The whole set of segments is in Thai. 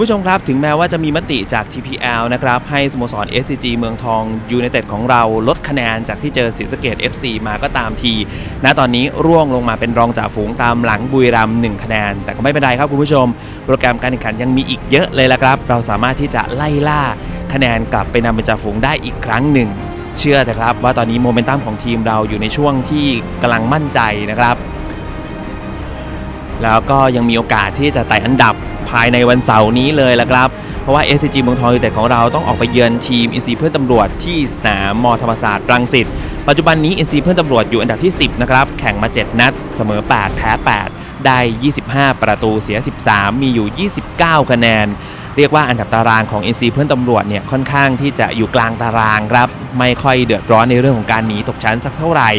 คุณผู้ชมครับ ถึงแม้ว่าจะมีมติจาก TPL นะครับ ให้สโมสร SCG เมืองทองยูไนเต็ดของเราลดคะแนนจากที่เจอศรีสะเกด FC มาก็ตามที ณ ตอนนี้ร่วงลงมาเป็นรองจ่าฝูงตามหลังบุรีรัมย์หนึ่งคะแนน แต่ก็ไม่เป็นไรครับคุณผู้ชม โปรแกรมการแข่งขันยังมีอีกเยอะเลยละครับ เราสามารถที่จะไล่ล่าคะแนนกลับไปนำเป็นจ่าฝูงได้อีกครั้งหนึ่ง เชื่อแต่ครับว่าตอนนี้โมเมนตัมของทีมเราอยู่ในช่วงที่กำลังมั่นใจนะครับ แล้วก็ยังมีโอกาสที่จะไต่อันดับ ภายในวันเสาร์นี้เลยละครับ เพราะว่า SCG เมืองทองยูไนเต็ดของเราต้องออกไปเยือนทีมอินซีเพื่อนตำรวจที่สนามมธรรมศาสตร์รังสิตปัจจุบันนี้อินซีเพื่อนตำรวจอยู่อันดับที่ 10 นะครับ แข่งมา 7 นัด เสมอ 8 แพ้ 8 ได้ 25 ประตูเสีย 13 มีอยู่ 29 คะแนน เรียกว่าอันดับตารางของ NC เพื่อนตำรวจเนี่ยค่อนข้างที่จะอยู่กลางตารางครับ ไม่ค่อยเดือดร้อนในเรื่องของการหนีตกชั้นสักเท่าไหร่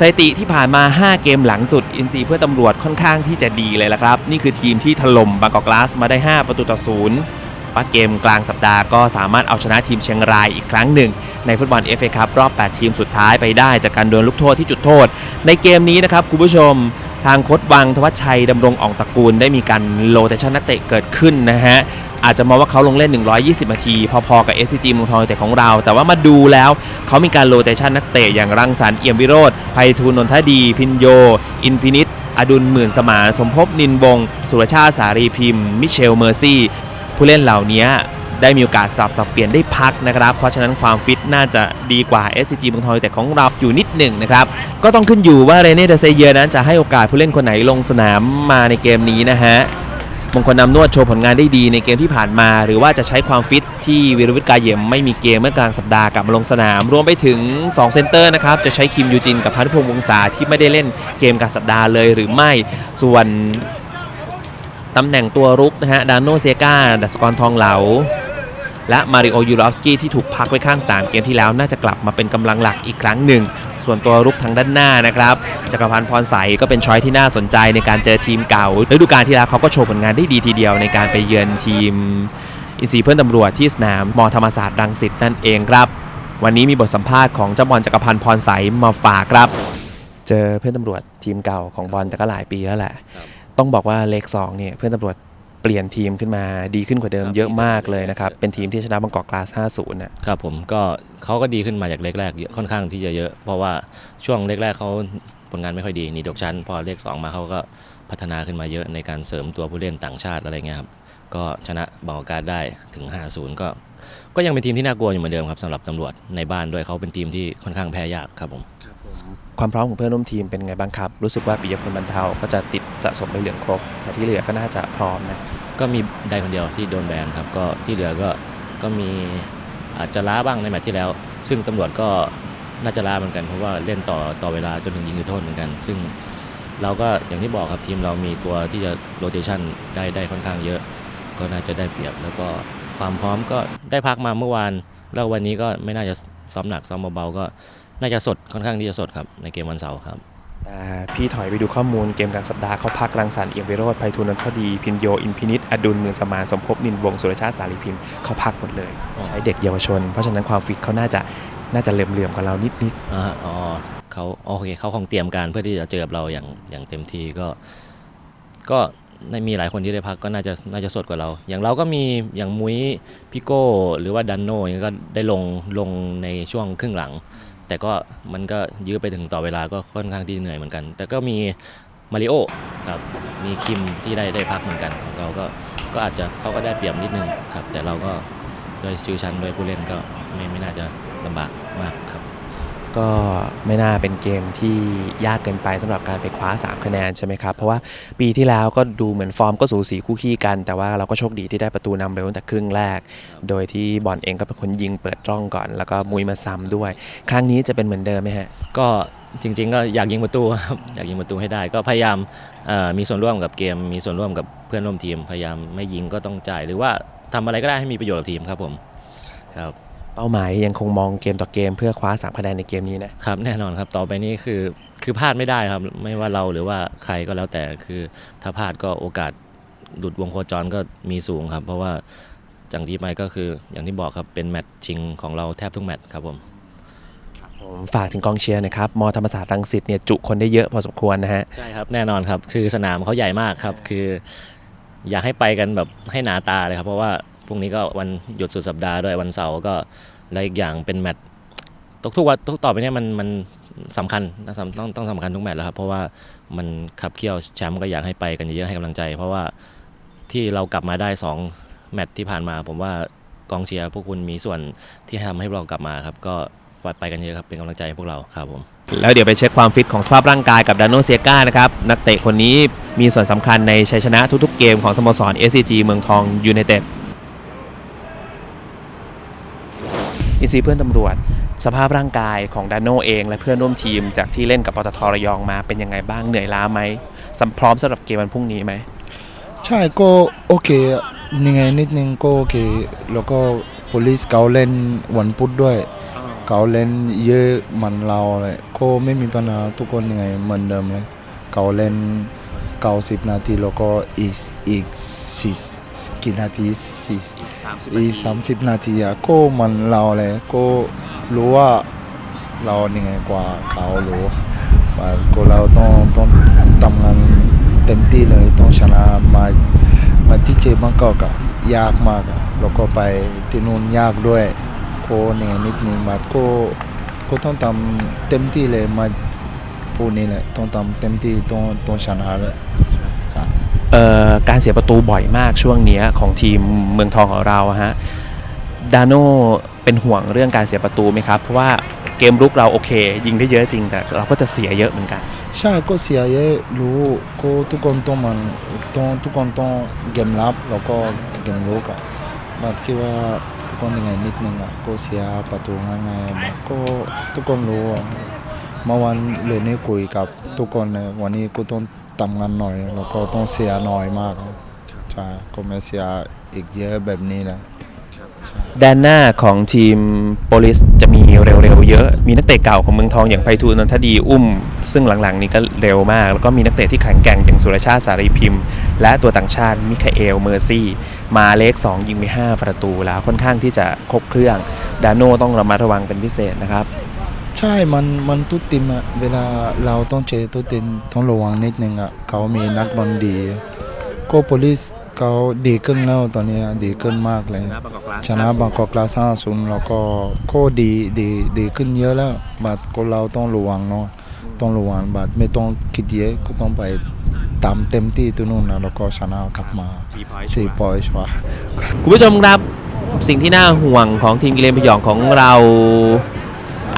สถิติที่ผ่านมา 5 เกมหลังสุด อินซีเพื่อตำรวจค่อนข้างที่จะดีเลยละครับ นี่คือทีมที่ถล่มบางกอกกลาสมาได้ 5 ประตูต่อศูนย์ปักเกมกลางสัปดาห์ก็สามารถเอาชนะทีมเชียงรายอีกครั้งหนึ่ง ในฟุตบอล FA ครับรอบ 8 ทีมสุดท้ายไปได้จากการโดนลูกโทษที่จุดโทษ ในเกมนี้นะครับคุณผู้ชมทางโค้ชวังทวัชชัยดำรงอ่องตระกูลได้มีการโลเทชันนักเตะเกิดขึ้นนะฮะ อาจจะมองว่าเขาลงเล่น 120 นาที พอๆกับ SCG มืองทองแต่ของเรา แต่ว่ามาดูแล้วเขามีการโลเทชันนักเตะอย่างรังสรรค์เอี่ยมวิโรธไพฑูรย์นนทดี พินโย อินฟินิตอดุลหมื่นสมาสมภพนินวงสุรชาติสารีพิมพ์ มิเชลเมอร์ซี่ ผู้เล่นเหล่านี้ได้มีโอกาสสลับสับเปลี่ยนได้พักนะครับ เพราะฉะนั้นความฟิตน่าจะดีกว่า SCG เมืองทองแต่ของเราอยู่นิดหนึ่งนะครับ ก็ต้องขึ้นอยู่ว่าเรเน่เดเซเยอร์นั้นจะให้โอกาสผู้เล่นคนไหนลงสนามมาในเกมนี้นะฮะ มงคลนำนวดโชว์ผลงานได้ดีในเกมที่ผ่านมา หรือว่าจะใช้ความฟิตที่วิรวิทย์กายเยี่ยมไม่มีเกมเมื่อกลางสัปดาห์กลับมาลงสนาม รวมไปถึง 2 เซนเตอร์นะครับจะใช้คิมยูจินกับพันธุพงศ์วงศาที่ไม่ได้เล่นเกมกลางสัปดาห์เลยหรือไม่ส่วนตำแหน่งตัวรุกนะฮะดานโนเซกาดัสกรทองเหลา และมาริโอยูรอฟสกี้ที่ถูกพักไว้ข้างสนามเกมที่แล้วน่าจะกลับมาเป็นกำลังหลักอีกครั้งหนึ่ง ส่วนตัวรุกทางด้านหน้านะครับจักรพันธ์พรใสก็เป็นช้อยที่น่าสนใจในการเจอทีมเก่าฤดูกาลที่แล้วเขาก็โชว์ผลงานได้ดีทีเดียวในการไปเยือนทีม อินซีเพื่อนตำรวจที่สนามมธรรมศาสตร์รังสิตนั่นเองครับ วันนี้มีบทสัมภาษณ์ของเจ้าบอลจักรพันธ์พรใสมาฝากครับ เจอเพื่อนตำรวจทีมเก่าของบอลแต่ก็หลายปีแล้วแหละ ต้องบอกว่าเลขสองเนี่ยเพื่อนตำรวจ ปลี่ยนทีมขึ้นมาดีขึ้นกว่าเดิมครับเยอะมากเลยนะครับเยอะเป็นทีมที่ชนะบางกอกกลาส 50น่ะครับผมก็เขาก็ดีขึ้นมาจากเลขแรกเยอะค่อนข้างที่จะเยอะ เพราะว่าช่วงเลขแรกเขาผลงานไม่ค่อยดีหนีตกชั้น พอเลข 2 มาเขาก็พัฒนาขึ้นมาเยอะในการเสริมตัวผู้เล่นต่างชาติอะไรเงี้ยครับก็ชนะบางกอกการได้ถึง 5-0 ก็ก็ยังเป็นทีมที่น่ากลัวอยู่เหมือนเดิมครับสำหรับตำรวจในบ้านด้วยเขาเป็นทีมที่ค่อนข้างแพ้ยากครับผม ความพร้อมของเพื่อนร่วมทีมเป็นไงบ้างครับ รู้สึกว่าปิยพลบรรเทาก็จะติดสะสมใบเหลืองครบ แต่ที่เหลือก็น่าจะพร้อมนะก็มีได้คนเดียวที่โดนแบนครับก็ที่เหลือก็ก็มีอาจจะล้าบ้างในแมตช์ที่แล้ว ซึ่งตำรวจก็น่าจะล้าเหมือนกันเพราะว่าเล่นต่อต่อเวลาจนถึงยิงจุดโทษเหมือนกัน ซึ่งเราก็อย่างที่บอกครับทีมเรามีตัวที่จะโรเตชันได้ได้ค่อนข้างเยอะ ก็น่าจะได้เปรียบ แล้วก็ความพร้อมก็ได้พักมาเมื่อวาน แล้ววันนี้ก็ไม่น่าจะซ้อมหนักซ้อมเบาๆก็ น่าจะสดค่อนข้างที่จะสดครับในเกมวันเสาร์ครับ แต่พี่ถอยไปดูข้อมูลเกมกลางสัปดาห์เขาพักรังสรรค์เอี่ยมวิโรธไพฑูรย์นนทดี พินโย อินพินิตอดุลหมื่นสมานสมภพนินวงศ์สุรชาติสารีพิมพ์เขาพักหมดเลย อ๋อ ใช้เด็กเยาวชน เพราะฉะนั้นความฟิตเขาน่าจะน่าจะเหลื่อมๆกว่าเรานิดอ่าอ๋อเขาโอเคเขาคงเตรียมการเพื่อที่จะเจอกับเราอย่างอย่างเต็มที่ก็ ก็ในมีหลายคนที่ได้พักก็น่าจะน่าจะสดกว่าเรา อย่างเราก็มีอย่างมุ้ยพิโก้หรือว่าดันโนอย่างเงี้ยก็ได้ลงลงในช่วงครึ่งหลัง แต่ก็มันก็ยื้อไปถึงต่อเวลาก็ค่อนข้างที่เหนื่อยเหมือนกัน แต่ก็มีมาริโอครับมีคิมที่ได้ได้พักเหมือนกันของเราก็ก็อาจจะเขาก็ได้เปรียบนิดนึงครับ แต่เราก็โดยชื่อชั้นด้วยผู้เล่นก็ไม่ไม่น่าจะลำบากมากครับ ก็ไม่น่าเป็นเกมที่ยากเกินไปสำหรับการไปคว้า 3 คะแนนใช่ไหมครับ เพราะว่าปีที่แล้วก็ดูเหมือนฟอร์มก็สูสีคู่ขี้กัน แต่ว่าเราก็โชคดีที่ได้ประตูนำเร็วตั้งแต่ครึ่งแรก โดยที่บอลเองก็เป็นคนยิงเปิดร่องก่อน แล้วก็มุยมาซ้ำด้วย ครั้งนี้จะเป็นเหมือนเดิมไหมฮะก็จริง ๆ ก็อยากยิงประตูครับอยากยิงประตูให้ได้ ก็พยายามมีส่วนร่วมกับเกม มีส่วนร่วมกับเพื่อนร่วมทีม พยายามไม่ยิงก็ต้องจ่าย หรือว่าทำอะไรก็ได้ให้มีประโยชน์กับทีมครับผมครับ เป้าหมายยังคงมองเกมต่อเกม เพื่อคว้า3คะแนนในเกมนี้นะครับแน่นอนครับต่อไปนี้คือคือพลาดไม่ได้ครับ ไม่ว่าเราหรือว่าใครก็แล้วแต่คือถ้าพลาดก็โอกาสหลุดวงโคจรก็มีสูงครับ เพราะว่าจังที่ไปก็คืออย่างที่บอกครับเป็นแมตช์ชิงของเราแทบทุกแมตช์ครับผมผมฝากถึงกองเชียร์หนะครับมธรรมศาสตร์รังสิตเนี่ยจุคนได้เยอะพอสมควรนะฮะใช่ครับแน่นอนครับ คือสนามเขาใหญ่มากครับ คือ อยากให้ไปกันแบบให้หนาตาเลยครับ เพราะว่า พรุ่งนี้ก็วันหยุดสุดสัปดาห์ด้วยวันเสาร์ก็และอีกอย่างเป็นแมตช์ทุกทุกวันทุกต่อไปเนี้มันมันสำคัญนะต้องต้องสำคัญทุกแมตช์แล้วครับเพราะว่ามันขับเคี่ยวแชมป์ก็อยากให้ไปกันเยอะๆให้กำลังใจ เพราะว่าที่เรากลับมาได้สองแมตช์ที่ผ่านมา ผมว่ากองเชียร์พวกคุณมีส่วนที่ทำให้เรากลับมาครับก็ไปกันเยอะครับเป็นกำลังใจให้พวกเราครับผมแล้วเดี๋ยวไปเช็คความฟิตของสภาพร่างกายกับดานโนเซียก้านะครับนักเตะคนนี้มีส่วนสำคัญในชัยชนะทุกๆเกมของสโมสร SCG เมืองทองยูไนเต็ด อีซีเพื่อนตำรวจ สภาพร่างกายของดานโนเอง และเพื่อนร่วมทีมจากที่เล่นกับปตทระยองมาเป็นยังไงบ้างเหนื่อยล้าไหมสำพร้อมสำหรับเกมวันพรุ่งนี้ไหมใช่ก็โอเคอะยังไงนิดนึงก็โอเค แล้วก็ police เขาเล่นวันพุธด้วยเขาเล่นเยอะเหมันเราเลยก็ไม่มีปัญหาทุกคนยังไงเหมือนเดิมเลยเขาเล่นเก้าสิบนาทีแล้วก็อีกอีกสี่ กี่นาทีสี่อีกสามสิบนาทีอะก็เหมันเราเลยก็รู้ว่าเรายังไงกว่าเขารู้ว่าก็เราต้องต้องทำงานเต็มที่เลยต้องชนะมามาที่เจบางกอกอะยากมากอะแล้วก็ไปที่นู่นยากด้วยโคเนี่ยนิดนึงมาก็ก็ต้องทำเต็มที่เลยมาพูดนี่แหละต้องทำเต็มที่ต้องต้องชนะเลยครับเอ่อ การเสียประตูบ่อยมากช่วงเนี้ยของทีมเมืองทองของเราฮะดานโนเป็นห่วงเรื่องการเสียประตูไหมครับ เพราะว่าเกมรุกเราโอเค ยิงได้เยอะจริง แต่เราก็จะเสียเยอะเหมือนกัน ใช่ก็เสียเยอะรู้ก็ทุกคนต้องมันต้องทุกคนต้องเกมรับแล้วก็เกมลุกอะบัดคิดว่าทุกคนยังไงนิดนึงอะก็เสียประตูง่ายๆก็ทุกคนรู้ เมื่อวันเรียนนี่คุยกับทุกคนเลยวันนี้ก็ต้องทำงานหน่อยแล้วก็ต้องเสียน้อยมากใช่ก็ไม่เสียอีกเยอะแบบนี้แหละแดนหน้าของทีมโปลิสจะมีเร็วๆเยอะ มีนักเตะเก่าของเมืองทองอย่างไพฑูรย์นนทดีอุ้ม ซึ่งหลังๆนี้ก็เร็วมาก แล้วก็มีนักเตะที่แข็งแกร่งอย่างสุรชาติสารีพิมพ์ และตัวต่างชาติมิคาเอลเมอร์ซี่ มาเลข 2 ยิงไป5ประตูแล้วค่อนข้างที่จะครบเครื่อง ดานโน่ต้องระมัดระวังเป็นพิเศษนะครับ ใช่มันมันทุกทีมอะเวลาเราต้องเจอทุกทีมต้องระวังนิดนึงอะเขามีนักบอลดีก็โพลิสเขาดีขึ้นแล้วตอนนี้ดีขึ้นมากเลย ชนะบางกอกกลาซ่าศูนย์แล้วก็โคดีดีดีขึ้นเยอะแล้วบัดก็เราต้องระวังเนาะต้องระวังบัดไม่ต้องคิดเยอะก็ต้องไปตามเต็มที่ตัวนู้นนะแล้วก็ชนะกลับมาสี่ปอยชัวร์คุณผู้ชมครับสิ่งที่น่าห่วงของทีมกิเลนพยองของเรา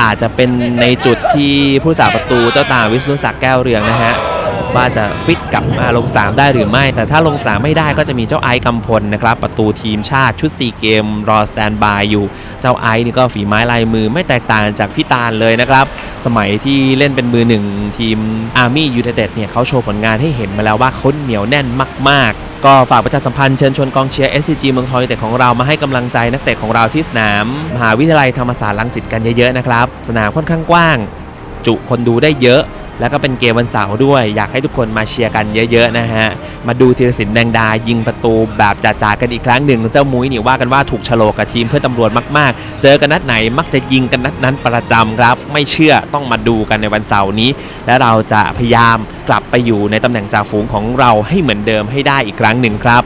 อาจจะเป็นในจุดที่ผู้สาประตูเจ้าตาวิศนุศักดิ์แก้วเรืองนะฮะว่าจะฟิตกลับมาลงสนามได้หรือไม่ แต่ถ้าลงสนามไม่ได้ก็จะมีเจ้าไอซ์กำพลนะครับ ประตูทีมชาติชุด4เกม รอสแตนบายอยู่ เจ้าไอซ์นี่ก็ฝีไม้ลายมือไม่แตกต่างจากพี่ตาลเลยนะครับ สมัยที่เล่นเป็นมือหนึ่งทีมอาร์มี่ยู i นเต็ดเนี่ยเขาโชว์ผลงานให้เห็นมาแล้วว่าเขาเหนียวแน่นมาก ๆ ก็ฝากประชาสัมพันธ์เชิญชวนกองเชียร์ SCG เมืองทองยูเต็ดของเรามาให้กำลังใจนักเตะของเราที่สนาม มหาวิทยาลัยธรรมศาสตร์ลังสิตกันเยอะๆนะครับ สนามค่อนข้างกว้าง จุคนดูได้เยอะ แล้วก็เป็นเกมวันเสาร์ด้วย อยากให้ทุกคนมาเชียร์กันเยอะๆนะฮะ มาดูธีรศิลป์แดงดา ยิงประตูแบบจ่าๆกันอีกครั้งหนึ่ง เจ้ามุ้ยนี่ว่ากันว่าถูกฉลกกับทีมเพื่อตำรวจมากๆ เจอกันนัดไหนมักจะยิงกันนัดนั้นประจำครับ ไม่เชื่อต้องมาดูกันในวันเสาร์นี้ และเราจะพยายามกลับไปอยู่ในตำแหน่งจ่าฝูงของเราให้เหมือนเดิมให้ได้อีกครั้งหนึ่งครับ